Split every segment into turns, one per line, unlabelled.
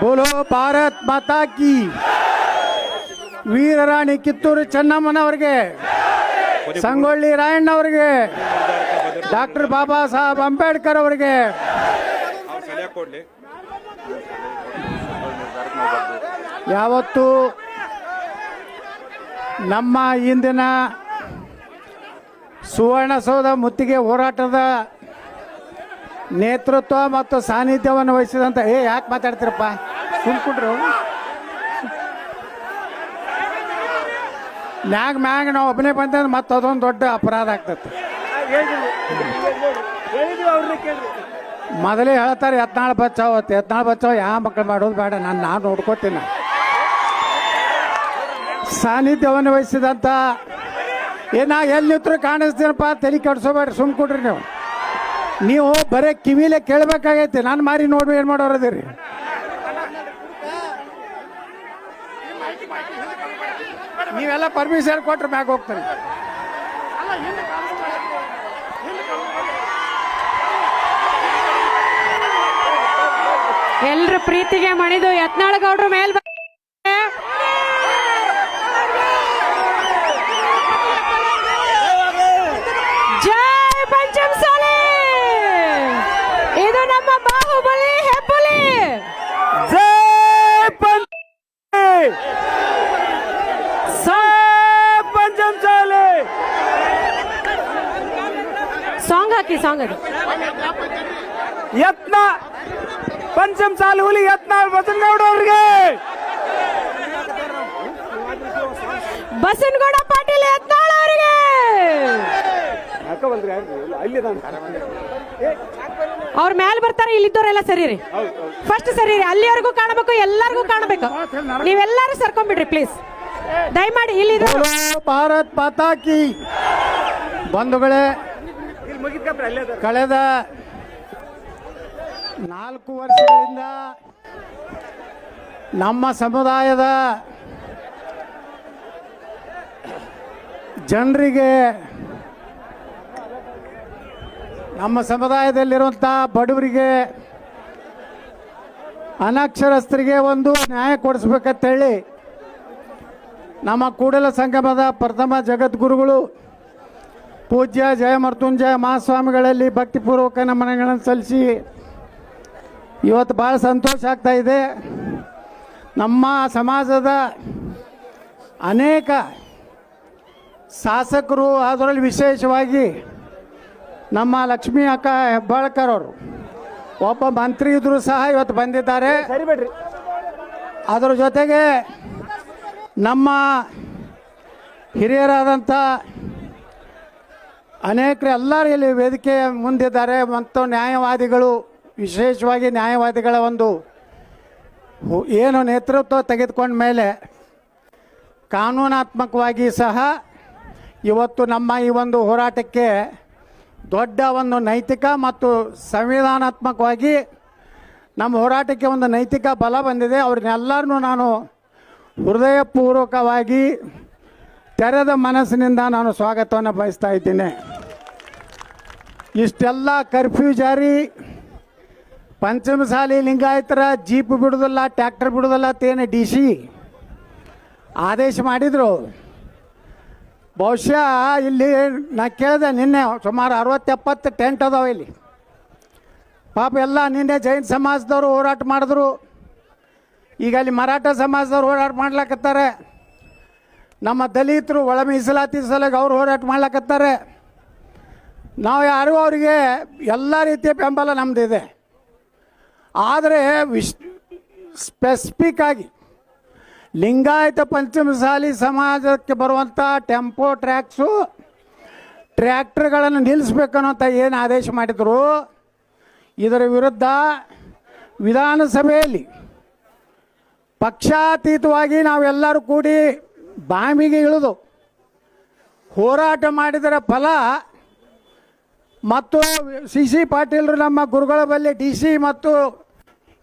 ಬೋಲೋ ಭಾರತ್ ಮಾತಾ ಕಿ. ವೀರರಾಣಿ ಕಿತ್ತೂರು ಚೆನ್ನಮ್ಮನವ್ರಿಗೆ, ಸಂಗೊಳ್ಳಿ ರಾಯಣ್ಣವ್ರಿಗೆ, ಡಾಕ್ಟರ್ ಬಾಬಾ ಸಾಹೇಬ್ ಅಂಬೇಡ್ಕರ್ ಅವರಿಗೆ. ಯಾವತ್ತು ನಮ್ಮ ಇಂದಿನ ಸುವರ್ಣಸೌಧ ಮುತ್ತಿಗೆ ಹೋರಾಟದ ನೇತೃತ್ವ ಮತ್ತು ಸಾನ್ನಿಧ್ಯವನ್ನು ವಹಿಸಿದಂತ ಏ, ಯಾಕೆ ಮಾತಾಡ್ತೀರಪ್ಪ? ಸುಮ್ಕೊಂಡ್ರು. ಮ್ಯಾಗ ಮ್ಯಾಗ ನಾವು ಒಬ್ಬನೇ ಬಂದ್ರೆ ಮತ್ತೆ ಅದೊಂದು ದೊಡ್ಡ ಅಪರಾಧ ಆಗ್ತದೆ ಮೊದಲೇ ಹೇಳ್ತಾರೆ, ಯತ್ನಾಳ್ ಬಚ್ಚಾವ್ ಅಂತ ಯತ್ನಾಳ್ ಬಚ್ಚಾವ್ ಯಾವ ಮಕ್ಕಳು ಮಾಡೋದು ಬೇಡ, ನಾನು ನಾನು ನೋಡ್ಕೋತೀನಿ. ಸಾನ್ನಿಧ್ಯವನ್ನು ವಹಿಸಿದಂಥ ಏನ ಎಲ್ಲಿ ನಿಂತರು ಕಾಣಿಸ್ತೀನಪ್ಪ, ತಲೆ ಕೆಡ್ಸೋಬೇಡ್ರಿ ಸುಮ್ ಕೊಡ್ರಿ ನೀವು. ನೀವು ಬರೇ ಕಿವಿಲೆ ಕೇಳಬೇಕಾಗೈತಿ. ನಾನು ಮಾರಿ ನೋಡಿ ಏನು ಮಾಡೋರದಿರಿ ನೀವೆಲ್ಲ ಪರ್ಮಿಷನ್ ಕೊಟ್ರೆ ಮ್ಯಾಗ ಹೋಗ್ತಾರೆ
ಎಲ್ರ ಪ್ರೀತಿಗೆ ಮಣಿದು ಯತ್ನಾಳ್ ಗೌಡ್ರ ಮೇಲ್ ಬ- ಜೈ ಪಂಚಮಸಾಲಿ ಇದು ನಮ್ಮ ಬಾಹುಬಲಿ ಹೆಬ್ಬುಲಿ ಸಾಂಗ್ ಹಾಕಿ ಸಾಂಗ್ ಅದು.
ಯತ್ನ ಪಂಚಮ್ ಸಾಲು ಹುಲಿ ಯತ್ನ ಬಸನಗೌಡ ಅವ್ರಿಗೆ.
ಬಸನಗೌಡ ಪಾಟೀಲ್ ಯತ್ನ ಅವರಿಗೆ. ಅವ್ರ ಮೇಲೆ ಬರ್ತಾರೆ ಇಲ್ಲಿದ್ದವರೆಲ್ಲ ಸರಿ ರೀ. ಫಸ್ಟ್ ಸರಿ ರೀ ಅಲ್ಲಿವರೆಗೂ ಕಾಣಬೇಕು ಎಲ್ಲರಿಗೂ ಕಾಣಬೇಕು. ನೀವೆಲ್ಲರೂ ಸರ್ಕೊಂಡ್ಬಿಡ್ರಿ ಪ್ಲೀಸ್ ದಯಮಾಡಿ ಇಲ್ಲಿ
ಭಾರತ್ ಪತಾಕಿ ಬಂಧುಗಳೇ ಕಳೆದ ನಾಲ್ಕು ವರ್ಷಗಳಿಂದ ನಮ್ಮ ಸಮುದಾಯದ ಜನರಿಗೆ ನಮ್ಮ ಸಮುದಾಯದಲ್ಲಿರುವಂಥ ಬಡವರಿಗೆ, ಅನಕ್ಷರಸ್ಥರಿಗೆ ಒಂದು ನ್ಯಾಯ ಕೊಡಿಸ್ಬೇಕಂತೇಳಿ ನಮ್ಮ ಕೂಡಲ ಸಂಗಮದ ಪ್ರಥಮ ಜಗದ್ಗುರುಗಳು ಪೂಜ್ಯ ಜಯ ಮರ್ತುಂಜಯ ಮಹಾಸ್ವಾಮಿಗಳಲ್ಲಿ ಭಕ್ತಿಪೂರ್ವಕ ನಮನಗಳನ್ನು ಸಲ್ಲಿಸಿ ಇವತ್ತು ಭಾಳ ಸಂತೋಷ ಆಗ್ತಾ ಇದೆ. ನಮ್ಮ ಸಮಾಜದ ಅನೇಕ ಶಾಸಕರು ಅದರಲ್ಲಿ ವಿಶೇಷವಾಗಿ ನಮ್ಮ ಲಕ್ಷ್ಮೀ ಅಕ್ಕ ಹೆಬ್ಬಾಳ್ಕರ್ ಅವರು. ಒಬ್ಬ ಮಂತ್ರಿ ಇದ್ರು ಸಹ ಇವತ್ತು ಬಂದಿದ್ದಾರೆ. ಅದರ ಜೊತೆಗೆ ನಮ್ಮ ಹಿರಿಯರಾದಂಥ ಅನೇಕರು ಎಲ್ಲರೂ ಇಲ್ಲಿ ವೇದಿಕೆ ಮುಂದಿದ್ದಾರೆ ಮತ್ತು ನ್ಯಾಯವಾದಿಗಳು, ವಿಶೇಷವಾಗಿ ನ್ಯಾಯವಾದಿಗಳ ಒಂದು ಏನು ನೇತೃತ್ವ ತೆಗೆದುಕೊಂಡ ಮೇಲೆ ಕಾನೂನಾತ್ಮಕವಾಗಿ ಸಹ ಇವತ್ತು ನಮ್ಮ ಈ ಒಂದು ಹೋರಾಟಕ್ಕೆ ದೊಡ್ಡ ಒಂದು ನೈತಿಕ ಮತ್ತು ಸಂವಿಧಾನಾತ್ಮಕವಾಗಿ ನಮ್ಮ ಹೋರಾಟಕ್ಕೆ ಒಂದು ನೈತಿಕ ಬಲ ಬಂದಿದೆ. ಅವ್ರನ್ನೆಲ್ಲರನ್ನೂ ನಾನು ಹೃದಯಪೂರ್ವಕವಾಗಿ ತೆರೆದ ಮನಸ್ಸಿನಿಂದ ನಾನು ಸ್ವಾಗತವನ್ನು ಬಯಸ್ತಾ ಇದ್ದೀನಿ. ಇಷ್ಟೆಲ್ಲ ಕರ್ಫ್ಯೂ ಜಾರಿ. ಪಂಚಮಸಾಲಿ ಲಿಂಗಾಯತರ ಜೀಪ್ ಬಿಡೋದಲ್ಲ ಟ್ಯಾಕ್ಟರ್ ಬಿಡೋದಲ್ಲ ಅಂತೇನು ಡಿ ಸಿ ಆದೇಶ ಮಾಡಿದರು. ಬಹುಶಃ ಇಲ್ಲಿ ನಾ ಕೇಳಿದೆ ನಿನ್ನೆ ಸುಮಾರು ಅರವತ್ತೆಪ್ಪತ್ತು ಟೆಂಟ್ ಅದಾವ ಇಲ್ಲಿ. ಪಾಪ ಎಲ್ಲ ನಿನ್ನೆ ಜೈನ್ ಸಮಾಜದವರು ಹೋರಾಟ ಮಾಡಿದ್ರು. ಈಗ ಅಲ್ಲಿ ಮರಾಠ ಸಮಾಜದವ್ರು ಹೋರಾಟ ಮಾಡ್ಲಕತ್ತಾರೆ. ನಮ್ಮ ದಲಿತರು ಒಳ ಮೀಸಲಾತಿ ಸಲಗ ಅವ್ರು ಹೋರಾಟ ಮಾಡ್ಲಕತ್ತಾರೆ. ನಾವು ಯಾರು ಅವರಿಗೆ ಎಲ್ಲ ರೀತಿಯ ಬೆಂಬಲ ನಮ್ಮದಿದೆ ಆದರೆ ವಿಶ್ ಸ್ಪೆಸಿಫಿಕ್ ಆಗಿ ಲಿಂಗಾಯತ ಪಂಚಮಸಾಲಿ ಸಮಾಜಕ್ಕೆ ಬರುವಂಥ ಟೆಂಪೋ ಟ್ರ್ಯಾಕ್ಸು ಟ್ರ್ಯಾಕ್ಟರ್ಗಳನ್ನು ನಿಲ್ಲಿಸ್ಬೇಕನ್ನೋಂಥ ಏನು ಆದೇಶ ಮಾಡಿದರು. ಇದರ ವಿರುದ್ಧ ವಿಧಾನಸಭೆಯಲ್ಲಿ ಪಕ್ಷಾತೀತವಾಗಿ ನಾವೆಲ್ಲರೂ ಕೂಡಿ ಬಾಂಬಿಗೆ ಇಳಿದು ಹೋರಾಟ ಮಾಡಿದರ ಫಲ ಮತ್ತು ಸಿ ಸಿ ಪಾಟೀಲ್ರು ನಮ್ಮ ಗುರುಗಳ ಬಳಿ ಡಿ ಸಿ ಮತ್ತು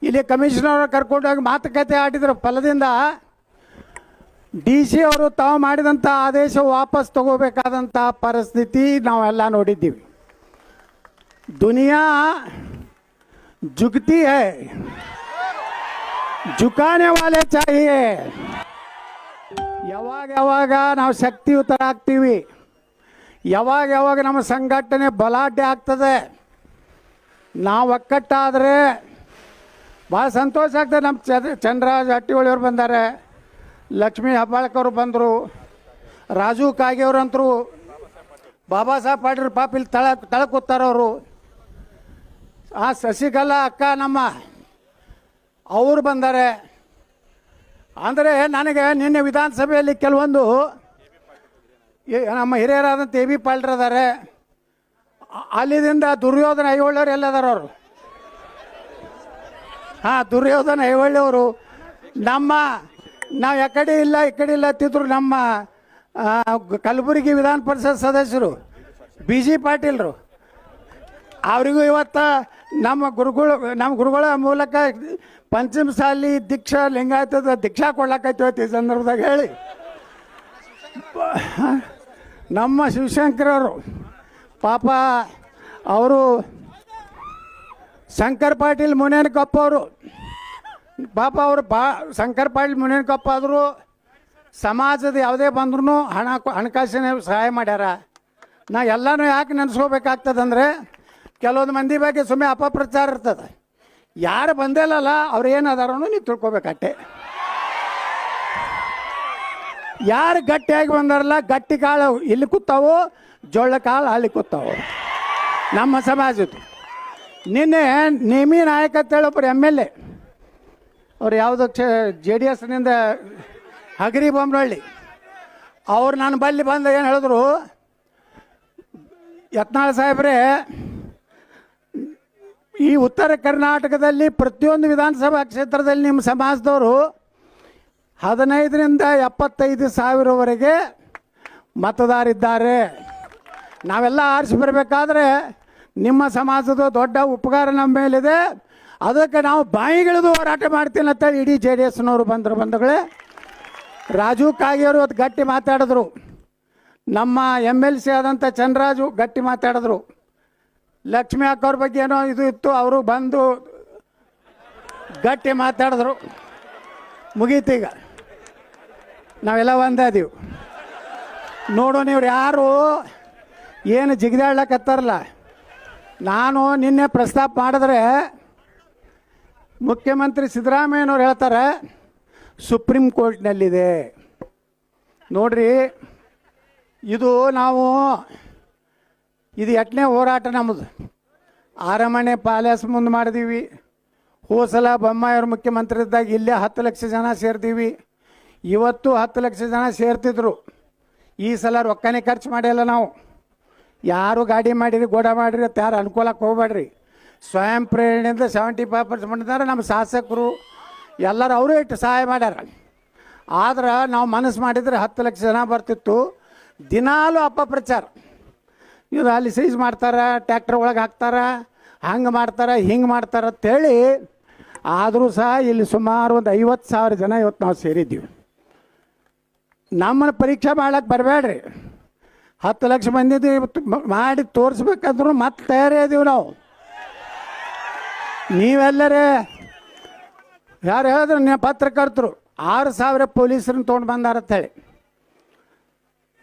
ಇಲ್ಲಿ ಕಮಿಷನರ್ ಕರ್ಕೊಂಡೋಗಿ ಮಾತುಕತೆ ಆಡಿದ್ರ ಫಲದಿಂದ. ಡಿ ಸಿ ಅವರು ತಾವು ಮಾಡಿದಂಥ ಆದೇಶ ವಾಪಸ್ ತಗೋಬೇಕಾದಂಥ ಪರಿಸ್ಥಿತಿ ನಾವೆಲ್ಲ ನೋಡಿದ್ದೀವಿ. ದುನಿಯಾ ಜುಗ್ತಿ ಹೈ. ಜುಕಾನೆ ವಾಲೆ ಚಾಹಿಯೇ. ಯಾವಾಗ ಯಾವಾಗ ನಾವು ಶಕ್ತಿಯುತರಾಗ್ತೀವಿ ಯಾವಾಗ ಯಾವಾಗ ನಮ್ಮ ಸಂಘಟನೆ ಬಲಾಢ್ಯ ಆಗ್ತದೆ, ನಾವು ಒಕ್ಕಟ್ಟಾದರೆ ಭಾಳ ಸಂತೋಷ ಆಗ್ತದೆ. ನಮ್ಮ ಚಂದ್ರ, ಚಂದ್ರರಾಜ್ ಹಟ್ಟಿಹೊಳಿಯವ್ರು ಬಂದಾರೆ, ಲಕ್ಷ್ಮೀ ಅವರು ಬಂದರು, ರಾಜು ಕಾಗೆಯವ್ರಂತರು ಬಾಬಾ ಸಾಹೇಬ್ ಪಾಟೀಲ್ ಪಾಪ ಇಲ್ಲಿ ತಳ ತಳ ಕೂತಾರವರು ಆ ಶಶಿಕಲಾ ಅಕ್ಕ ನಮ್ಮ, ಅವರು ಬಂದಾರೆ. ಅಂದರೆ ನನಗೆ ನಿನ್ನೆ ವಿಧಾನಸಭೆಯಲ್ಲಿ ಕೆಲವೊಂದು ನಮ್ಮ ಹಿರಿಯರಾದಂಥ ದೇವಿ ಅ- ಅಲ್ಲಿದಿಂದ ದುರ್ಯೋಧನ ಎಲ್ಲ ಎಲ್ಲದಾರ ಅವರು. ಹಾಂ, ದುರ್ಯೋಧನ ಐಹೊಳೆಯವರು ನಮ್ಮ, ನಾವು ಎಕಡೆ ಇಲ್ಲ ಈ ಕಡೆ ಇಲ್ಲ ಅಂತಿದ್ರು ನಮ್ಮ ಕಲಬುರಗಿ ವಿಧಾನ ಪರಿಷತ್ ಸದಸ್ಯರು ಬಿ ಜಿ ಪಾಟೀಲ್ರು. ಅವರಿಗೂ ಇವತ್ತ ನಮ್ಮ ಗುರುಗಳು, ನಮ್ಮ ಗುರುಗಳ ಮೂಲಕ ಪಂಚಮಸಾಲಿ ದೀಕ್ಷಾ ಲಿಂಗಾಯತದ ದೀಕ್ಷಾ ಕೊಡ್ಲಾಕೈತಿ ಈ ಸಂದರ್ಭದಾಗ ಹೇಳಿ. ನಮ್ಮ ಶಿವಶಂಕರವರು, ಪಾಪ ಅವರು ಶಂಕರ್ ಪಾಟೀಲ್ ಮುನೇನಕೊಪ್ಪ ಅವರು, ಪಾಪ ಅವರು ಬಾ, ಶಂಕರ್ ಪಾಟೀಲ್ ಮುನೇನಕೊಪ್ಪ ಆದರು ಸಮಾಜದ ಯಾವುದೇ ಬಂದ್ರೂ ಹಣ, ಹಣಕಾಸಿನ ಸಹಾಯ ಮಾಡ್ಯಾರ. ನಾ ಎಲ್ಲನೂ ಯಾಕೆ ನೆನೆಸ್ಕೋಬೇಕಾಗ್ತದಂದ್ರೆ, ಕೆಲವೊಂದು ಮಂದಿ ಬಗ್ಗೆ ಸುಮ್ಮನೆ ಅಪಪ್ರಚಾರ ಇರ್ತದೆ. ಯಾರು ಬಂದಿಲ್ಲಲ್ಲ ಅವ್ರು ಏನು ನೀವು ತಿಳ್ಕೊಬೇಕಟ್ಟೆ. ಯಾರು ಗಟ್ಟಿಯಾಗಿ ಬಂದಾರಲ್ಲ, ಗಟ್ಟಿ ಕಾಳು ಇಲ್ಲಿ ಕೂತಾವು, ಜೋಳ ಕಾಳು ಅಲ್ಲಿ ಕೂತಾವು. ನಮ್ಮ ಸಮಾಜದ್ದು. ನಿನ್ನೆ ನೇಮಿ ನಾಯಕ ಅಂತೇಳಿ ಒಬ್ಬರು ಎಂ ಎಲ್ ಎ. ಅವ್ರು ಯಾವುದೋ ಜೆ ಡಿ ಎಸ್ನಿಂದ ಹಗರಿ ಬೊಮ್ಮನಹಳ್ಳಿ ಅವ್ರು ನನ್ನ ಬಲ್ಲಿ ಬಂದ ಏನು ಹೇಳಿದ್ರು? ಯತ್ನಾಳ್ ಸಾಹೇಬ್ರೆ, ಈ ಉತ್ತರ ಕರ್ನಾಟಕದಲ್ಲಿ ಪ್ರತಿಯೊಂದು ವಿಧಾನಸಭಾ ಕ್ಷೇತ್ರದಲ್ಲಿ ನಿಮ್ಮ ಸಮಾಜದವರು ಹದಿನೈದರಿಂದ ಎಪ್ಪತ್ತೈದು ಸಾವಿರವರೆಗೆ ಮತದಾರಿದ್ದಾರೆ. ನಾವೆಲ್ಲ ಆರಿಸಿ ಬರಬೇಕಾದ್ರೆ ನಿಮ್ಮ ಸಮಾಜದ ದೊಡ್ಡ ಉಪಕಾರ ನಮ್ಮ ಮೇಲಿದೆ. ಅದಕ್ಕೆ ನಾವು ಬಾಯಿಗಿಳಿದು ಹೋರಾಟ ಮಾಡ್ತೀನಿ ಅಂತ ಇಡೀ ಜೆ ಡಿ ಎಸ್ನವರು ಬಂದರು ಬಂಧುಗಳೇ. ರಾಜು ಕಾಗಿಯವರು ಅದು ಗಟ್ಟಿ ಮಾತಾಡಿದ್ರು. ನಮ್ಮ ಎಂ ಎಲ್ ಸಿ ಆದಂಥ ಚಂದ್ರಾಜು ಗಟ್ಟಿ ಮಾತಾಡಿದ್ರು. ಲಕ್ಷ್ಮಿ ಅಕ್ಕವ್ರ ಬಗ್ಗೆ ಏನೋ ಇದು ಇತ್ತು, ಅವರು ಬಂದು ಗಟ್ಟಿ ಮಾತಾಡಿದ್ರು. ಮುಗೀತೀಗ ನಾವೆಲ್ಲ ಒಂದಾದೀವಿ ನೋಡೋಣ ಇವ್ರು ಯಾರು, ಏನು ಜಿಗಿದಾಡ್ಲಕ್ಕತ್ತಾರಲ್ಲ ನಾನು ನಿನ್ನೆ ಪ್ರಸ್ತಾಪ ಮಾಡಿದ್ರೆ ಮುಖ್ಯಮಂತ್ರಿ ಸಿದ್ದರಾಮಯ್ಯನವ್ರು ಹೇಳ್ತಾರೆ, ಸುಪ್ರೀಂ ಕೋರ್ಟ್ನಲ್ಲಿದೆ. ನೋಡ್ರಿ, ಇದು ನಾವು, ಇದು ಎಟ್ಟನೇ ಹೋರಾಟ ನಮ್ಮದು ಅರಮನೆ ಪ್ಯಾಲೇಸ್ ಮುಂದೆ ಮಾಡಿದೀವಿ. ಹೋಸಲ ಬೊಮ್ಮಾಯಿಯವ್ರು ಮುಖ್ಯಮಂತ್ರಿ ಇದ್ದಾಗ ಇಲ್ಲೇ ಹತ್ತು ಲಕ್ಷ ಜನ ಸೇರ್ತೀವಿ ಇವತ್ತು ಹತ್ತು ಲಕ್ಷ ಜನ ಸೇರ್ತಿದ್ರು. ಈ ಸಲ ರೊಕ್ಕನೇ ಖರ್ಚು ಮಾಡಿಲ್ಲ ನಾವು. ಯಾರು ಗಾಡಿ ಮಾಡಿರಿ ಗೋಡ ಮಾಡಿರಿ ಅಂತ ಯಾರು ಅನುಕೂಲಕ್ಕೆ ಹೋಗ್ಬೇಡ್ರಿ. ಸ್ವಯಂ ಪ್ರೇರಣೆಯಿಂದ ಸೆವೆಂಟಿ ಫೈವ್ ಪರ್ಸೆಂಟ್ ಮಾಡಿದ್ದಾರೆ ನಮ್ಮ ಶಾಸಕರು. ಎಲ್ಲರೂ ಅವರು ಇಟ್ಟು ಸಹಾಯ ಮಾಡ್ಯಾರ. ಆದ್ರೆ ನಾವು ಮನಸ್ಸು ಮಾಡಿದರೆ ಹತ್ತು ಲಕ್ಷ ಜನ ಬರ್ತಿತ್ತು. ದಿನಾಲೂ ಅಪಪ್ರಚಾರ. ಇವ್ರು ಅಲ್ಲಿ ಸೀಸ್ ಮಾಡ್ತಾರೆ ಟ್ಯಾಕ್ಟರ್ ಒಳಗೆ ಹಾಕ್ತಾರೆ, ಹಂಗೆ ಮಾಡ್ತಾರೆ, ಹಿಂಗೆ ಮಾಡ್ತಾರೆ ಅಂತೇಳಿ ಆದರೂ ಸಹ ಇಲ್ಲಿ ಸುಮಾರು ಒಂದು ಐವತ್ತು ಸಾವಿರ ಜನ ಇವತ್ತು ನಾವು ಸೇರಿದ್ದೀವಿ. ನಮ್ಮನ್ನು ಪರೀಕ್ಷೆ ಮಾಡಕ್ಕೆ ಬರಬೇಡ್ರಿ. ಹತ್ತು ಲಕ್ಷ ಮಂದಿದ್ದು ಮಾಡಿ ತೋರಿಸ್ಬೇಕಂದ್ರೂ ಮತ್ತೆ ತಯಾರೇ ಇದೀವಿ ನಾವು. ನೀವೆಲ್ಲರೇ, ಯಾರು ಹೇಳಿದ್ರು ನೀವು ಪತ್ರಕರ್ತರು, ಆರು ಸಾವಿರ ಪೊಲೀಸರನ್ನ ತೊಗೊಂಡು ಬಂದಾರ ಅಂತೇಳಿ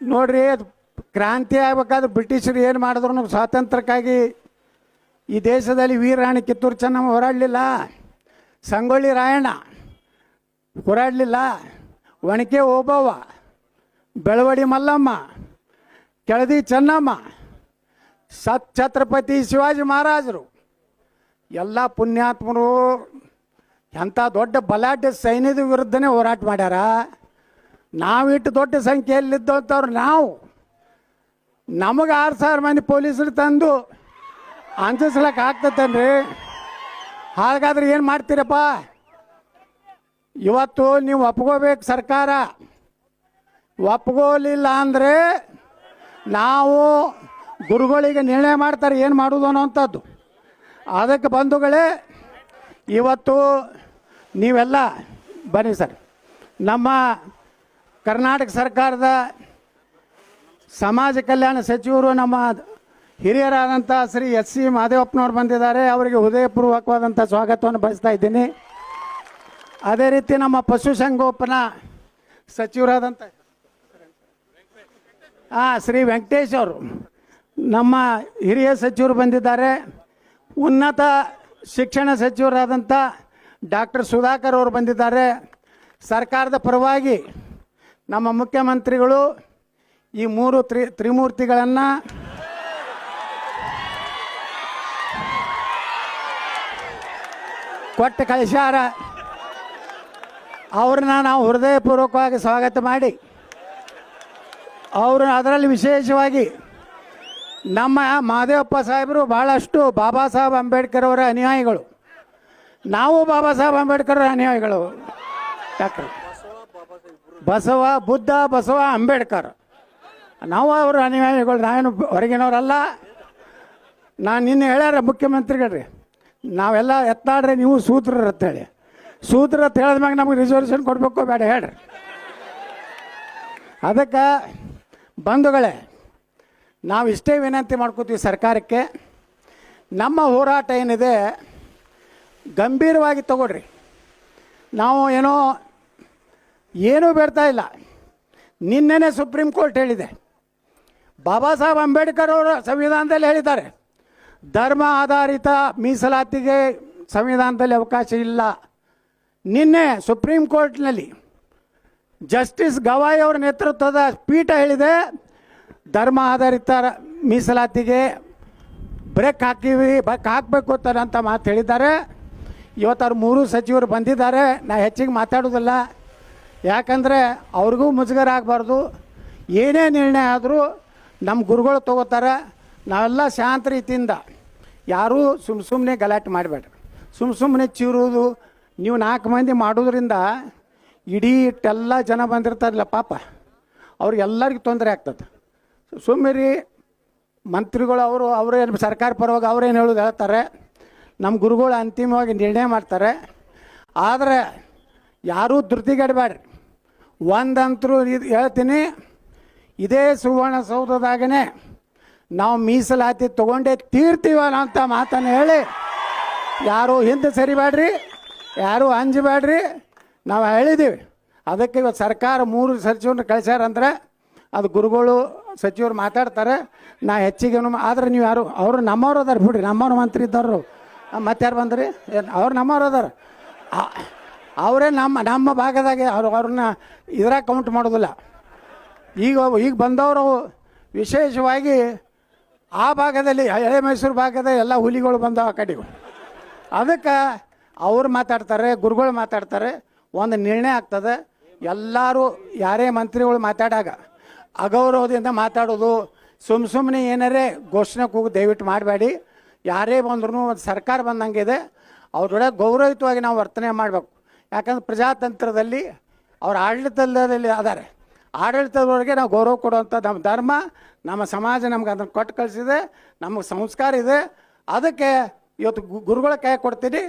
ನೋಡ್ರಿ, ಅದು ಕ್ರಾಂತಿ ಆಗ್ಬೇಕಾದ್ರೆ ಬ್ರಿಟಿಷರು ಏನು ಮಾಡಿದ್ರು ಸ್ವಾತಂತ್ರ್ಯಕ್ಕಾಗಿ ಈ ದೇಶದಲ್ಲಿ ವೀರಾಣಿ ಕಿತ್ತೂರು ಚೆನ್ನಮ್ಮ ಹೋರಾಡಲಿಲ್ಲ. ಸಂಗೊಳ್ಳಿ ರಾಯಣ್ಣ ಹೋರಾಡಲಿಲ್ಲ. ಒಣಕೆ ಓಬವ್ವ ಬೆಳವಡಿ ಮಲ್ಲಮ್ಮ, ಕೆಳದಿ ಚೆನ್ನಮ್ಮ, ಸತ್ ಛತ್ರಪತಿ ಶಿವಾಜಿ ಮಹಾರಾಜರು, ಎಲ್ಲ ಪುಣ್ಯಾತ್ಮರು, ಎಂಥ ದೊಡ್ಡ ಬಲಾಢ್ಯ ಸೈನ್ಯದ ವಿರುದ್ಧನೇ ಹೋರಾಟ ಮಾಡ್ಯಾರ. ನಾವಿಟ್ಟು ದೊಡ್ಡ ಸಂಖ್ಯೆಯಲ್ಲಿದ್ದಂಥವ್ರು ನಾವು. ನಮಗೆ ಆರು ಸಾವಿರ ಮಂದಿ ಪೊಲೀಸರು ತಂದು ಅಂಜಿಸ್ಲಕ್ಕೆ ಆಗ್ತದನ್ರಿ ಹಾಗಾದ್ರೆ ಏನು ಮಾಡ್ತೀರಪ್ಪ? ಇವತ್ತು ನೀವು ಒಪ್ಕೋಬೇಕು ಸರ್ಕಾರ. ಒಪ್ಕೋಲಿಲ್ಲ ಅಂದರೆ ನಾವು ಗುರುಗಳಿಗೆ ನಿರ್ಣಯ ಮಾಡ್ತಾರೆ ಏನು ಮಾಡೋದು ಅನ್ನೋವಂಥದ್ದು ಅದಕ್ಕೆ ಬಂಧುಗಳೇ, ಇವತ್ತು ನೀವೆಲ್ಲ ಬನ್ನಿ ಸರ್. ನಮ್ಮ ಕರ್ನಾಟಕ ಸರ್ಕಾರದ ಸಮಾಜ ಕಲ್ಯಾಣ ಸಚಿವರು ನಮ್ಮ ಹಿರಿಯರಾದಂಥ ಶ್ರೀ ಎಸ್ ಸಿ ಮಹದೇವಪ್ಪನವ್ರು ಬಂದಿದ್ದಾರೆ. ಅವರಿಗೆ ಹೃದಯಪೂರ್ವಕವಾದಂಥ ಸ್ವಾಗತವನ್ನು ಬಯಸ್ತಾ ಇದ್ದೀನಿ. ಅದೇ ರೀತಿ ನಮ್ಮ ಪಶುಸಂಗೋಪನಾ ಸಚಿವರಾದಂಥ ಹಾಂ ಶ್ರೀ ವೆಂಕಟೇಶ್ ಅವರು, ನಮ್ಮ ಹಿರಿಯ ಸಚಿವರು ಬಂದಿದ್ದಾರೆ. ಉನ್ನತ ಶಿಕ್ಷಣ ಸಚಿವರಾದಂಥ ಡಾಕ್ಟರ್ ಸುಧಾಕರ್ ಅವರು ಬಂದಿದ್ದಾರೆ. ಸರ್ಕಾರದ ಪರವಾಗಿ ನಮ್ಮ ಮುಖ್ಯಮಂತ್ರಿಗಳು ಈ ಮೂರು ತ್ರಿ, ತ್ರಿಮೂರ್ತಿಗಳನ್ನು ಕೊಟ್ಟು ಕಳಿಸ್ಯಾರ. ಅವ್ರನ್ನ ನಾವು ಹೃದಯಪೂರ್ವಕವಾಗಿ ಸ್ವಾಗತ ಮಾಡಿ. ಅವರು ಅದರಲ್ಲಿ ವಿಶೇಷವಾಗಿ ನಮ್ಮ ಮಹದೇವಪ್ಪ ಸಾಹೇಬರು ಭಾಳಷ್ಟು ಬಾಬಾ ಸಾಹೇಬ್ ಅಂಬೇಡ್ಕರ್ ಅವರ ಅನುಯಾಯಿಗಳು. ನಾವು ಬಾಬಾ ಸಾಹೇಬ್ ಅಂಬೇಡ್ಕರ್ ಅವರ ಅನುಯಾಯಿಗಳು. ಡಾಕ್ಟರ್ ಬಸವ, ಬುದ್ಧ, ಬಸವ ಅಂಬೇಡ್ಕರ್. ನಾವು ಅವರ ಅನುಯಾಯಿಗಳು, ನಾವೇನು ಹೊರಗಿನವರಲ್ಲ. ನಾನು ನಿನ್ನೆ ಹೇಳ್ಯಾರ ಮುಖ್ಯಮಂತ್ರಿಗಳ್ರಿ. ನಾವೆಲ್ಲ ಎತ್ತಾಡ್ರಿ ನೀವು ಸೂತ್ರರು ಅಂತ ಹೇಳಿ. ಸೂತ್ರ ಅಂತ ಹೇಳಿದ್ಮ್ಯಾಗ ನಮಗೆ ರಿಸರ್ವೇಷನ್ ಕೊಡಬೇಕು ಬೇಡ ಹೇಳ್ರಿ. ಅದಕ್ಕೆ ಬಂಧುಗಳೇ, ನಾವು ಇಷ್ಟೇ ವಿನಂತಿ ಮಾಡ್ಕೋತೀವಿ ಸರ್ಕಾರಕ್ಕೆ. ನಮ್ಮ ಹೋರಾಟ ಏನಿದೆ, ಗಂಭೀರವಾಗಿ ತಗೊಳ್ರಿ. ನಾವು ಏನೋ, ಏನೂ ಬೇಡ್ತಾ ಇಲ್ಲ. ನಿನ್ನೆನೇ ಸುಪ್ರೀಂ ಕೋರ್ಟ್ ಹೇಳಿದೆ. ಬಾಬಾ ಸಾಹೇಬ್ ಅಂಬೇಡ್ಕರ್ ಅವರು ಸಂವಿಧಾನದಲ್ಲಿ ಹೇಳಿದ್ದಾರೆ. ಧರ್ಮ ಆಧಾರಿತ ಮೀಸಲಾತಿಗೆ ಸಂವಿಧಾನದಲ್ಲಿ ಅವಕಾಶ ಇಲ್ಲ. ನಿನ್ನೆ ಸುಪ್ರೀಂ ಕೋರ್ಟ್ನಲ್ಲಿ ಜಸ್ಟಿಸ್ ಗವಾಯಿ ಅವರ ನೇತೃತ್ವದ ಪೀಠ ಹೇಳಿದೆ, ಧರ್ಮ ಆಧಾರಿತ ಮೀಸಲಾತಿಗೆ ಬ್ರೇಕ್ ಹಾಕಿವಿ, ಬ್ರೇಕ್ ಹಾಕಬೇಕು ಅಂತ ಮಾತು ಹೇಳಿದ್ದಾರೆ. ಇವತ್ತು ಅವ್ರು ಮೂರು ಸಚಿವರು ಬಂದಿದ್ದಾರೆ, ನಾ ಹೆಚ್ಚಿಗೆ ಮಾತಾಡೋದಿಲ್ಲ ಯಾಕಂದರೆ ಅವ್ರಿಗೂ ಮುಜುಗರ ಆಗಬಾರ್ದು. ಏನೇ ನಿರ್ಣಯ ಆದರೂ ನಮ್ಮ ಗುರುಗಳು ತಗೋತಾರೆ. ನಾವೆಲ್ಲ ಶಾಂತ ರೀತಿಯಿಂದ ಯಾರೂ ಸುಮ್ಮ ಸುಮ್ಮನೆ ಗಲಾಟೆ ಮಾಡಬೇಡ್ರಿ. ಸುಮ್ಮ ಸುಮ್ಮನೆ ಚೀರುವುದು, ನೀವು ನಾಲ್ಕು ಮಂದಿ ಮಾಡೋದ್ರಿಂದ ಇಡೀ ಇಟ್ಟೆಲ್ಲ ಜನ ಬಂದಿರ್ತಾರಲ್ಲ ಪಾಪ. ಅವ್ರಿಗೆಲ್ಲರಿಗೂ ತೊಂದರೆ ಆಗ್ತದೆ. ಸುಮ್ಮನೆ ಮಂತ್ರಿಗಳು ಅವರು ಅವರೇನು ಸರ್ಕಾರ ಪರವಾಗಿ ಅವ್ರೇನು ಹೇಳೋದು ಹೇಳ್ತಾರೆ. ನಮ್ಮ ಗುರುಗಳು ಅಂತಿಮವಾಗಿ ನಿರ್ಣಯ ಮಾಡ್ತಾರೆ. ಆದರೆ ಯಾರೂ ಧೃತಿಗೆಡಬೇಡ್ರಿ ಒಂದಂತರೂ ಇದು ಹೇಳ್ತೀನಿ, ಇದೇ ಸುವರ್ಣಸೌಧದಾಗನೇ ನಾವು ಮೀಸಲಾತಿ ತೊಗೊಂಡೇ ತೀರ್ತೀವಲ್ಲ ಅಂತ ಮಾತನ್ನು ಹೇಳಿ, ಯಾರು ಹಿಂದೆ ಸರಿಬೇಡ್ರಿ ಯಾರೂ ಅಂಜಬೇಡ್ರಿ ನಾವು ಹೇಳಿದ್ದೀವಿ ಅದಕ್ಕೆ ಇವತ್ತು ಸರ್ಕಾರ ಮೂರು ಸಚಿವರನ್ನ ಕಳಿಸ್ಯಾರಂದ್ರೆ ಅದು ಗುರುಗಳು, ಸಚಿವರು ಮಾತಾಡ್ತಾರೆ. ನಾ ಹೆಚ್ಚಿಗೆ ಆದ್ರೆ ನೀವು ಯಾರು, ಅವರು ನಮ್ಮವ್ರು ಅದಾರ ಬಿಡ್ರಿ, ನಮ್ಮವ್ರ ಮಂತ್ರಿ ಇದ್ದವರು. ಮತ್ತಾರು ಬಂದ್ರಿ? ಅವ್ರು ನಮ್ಮವ್ರು ಅದಾರ. ಅವರೇ ನಮ್ಮ ನಮ್ಮ ಭಾಗದಾಗೆ ಅವ್ರು, ಅವ್ರನ್ನ ಇದ್ರಾಗ ಕೌಂಟ್ ಮಾಡೋದಿಲ್ಲ. ಈಗ ಈಗ ಬಂದವರು ವಿಶೇಷವಾಗಿ ಆ ಭಾಗದಲ್ಲಿ ಹಳೆ ಮೈಸೂರು ಭಾಗದ ಎಲ್ಲ ಹುಲಿಗಳು ಬಂದವು ಆ ಕಡೆಗೂ. ಅದಕ್ಕೆ ಅವ್ರು ಮಾತಾಡ್ತಾರೆ, ಗುರುಗಳು ಮಾತಾಡ್ತಾರೆ. ಒಂದು ನಿರ್ಣಯ ಆಗ್ತದೆ. ಎಲ್ಲರೂ ಯಾರೇ ಮಂತ್ರಿಗಳು ಮಾತಾಡಾಗ ಅಗೌರವದಿಂದ ಮಾತಾಡೋದು ಸುಮ್ಮ ಸುಮ್ಮನೆ ಏನಾರೇ ಘೋಷಣೆ ಕೂಗು ದಯವಿಟ್ಟು ಮಾಡಬೇಡಿ. ಯಾರೇ ಬಂದ್ರೂ ಒಂದು ಸರ್ಕಾರ ಬಂದಂಗಿದೆ ಅವ್ರೊಳಗೆ ಗೌರವಯುತವಾಗಿ ನಾವು ವರ್ತನೆ ಮಾಡಬೇಕು. ಯಾಕಂದ್ರೆ ಪ್ರಜಾತಂತ್ರದಲ್ಲಿ ಅವ್ರ ಆಡಳಿತದಲ್ಲಿ ಅದಾರೆ. ಆಡಳಿತದವರೆಗೆ ನಾವು ಗೌರವ ಕೊಡುವಂಥ ನಮ್ಮ ಧರ್ಮ, ನಮ್ಮ ಸಮಾಜ ನಮ್ಗೆ ಅದನ್ನು ಕೊಟ್ಟು ಕಳಿಸಿದೆ, ನಮಗೆ ಸಂಸ್ಕಾರ ಇದೆ. ಅದಕ್ಕೆ ಇವತ್ತು ಗುರುಗಳ ಕೈ ಕೊಡ್ತೀನಿ.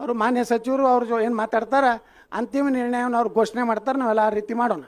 ಅವರು ಮಾನ್ಯ ಸಚಿವರು ಅವರು ಏನು ಮಾತಾಡ್ತಾರೆ? ಅಂತಿಮ ನಿರ್ಣಯವನ್ನು ಅವ್ರು ಘೋಷಣೆ ಮಾಡ್ತಾರೆ ನಾವೆಲ್ಲ ಆ ರೀತಿ ಮಾಡೋಣ.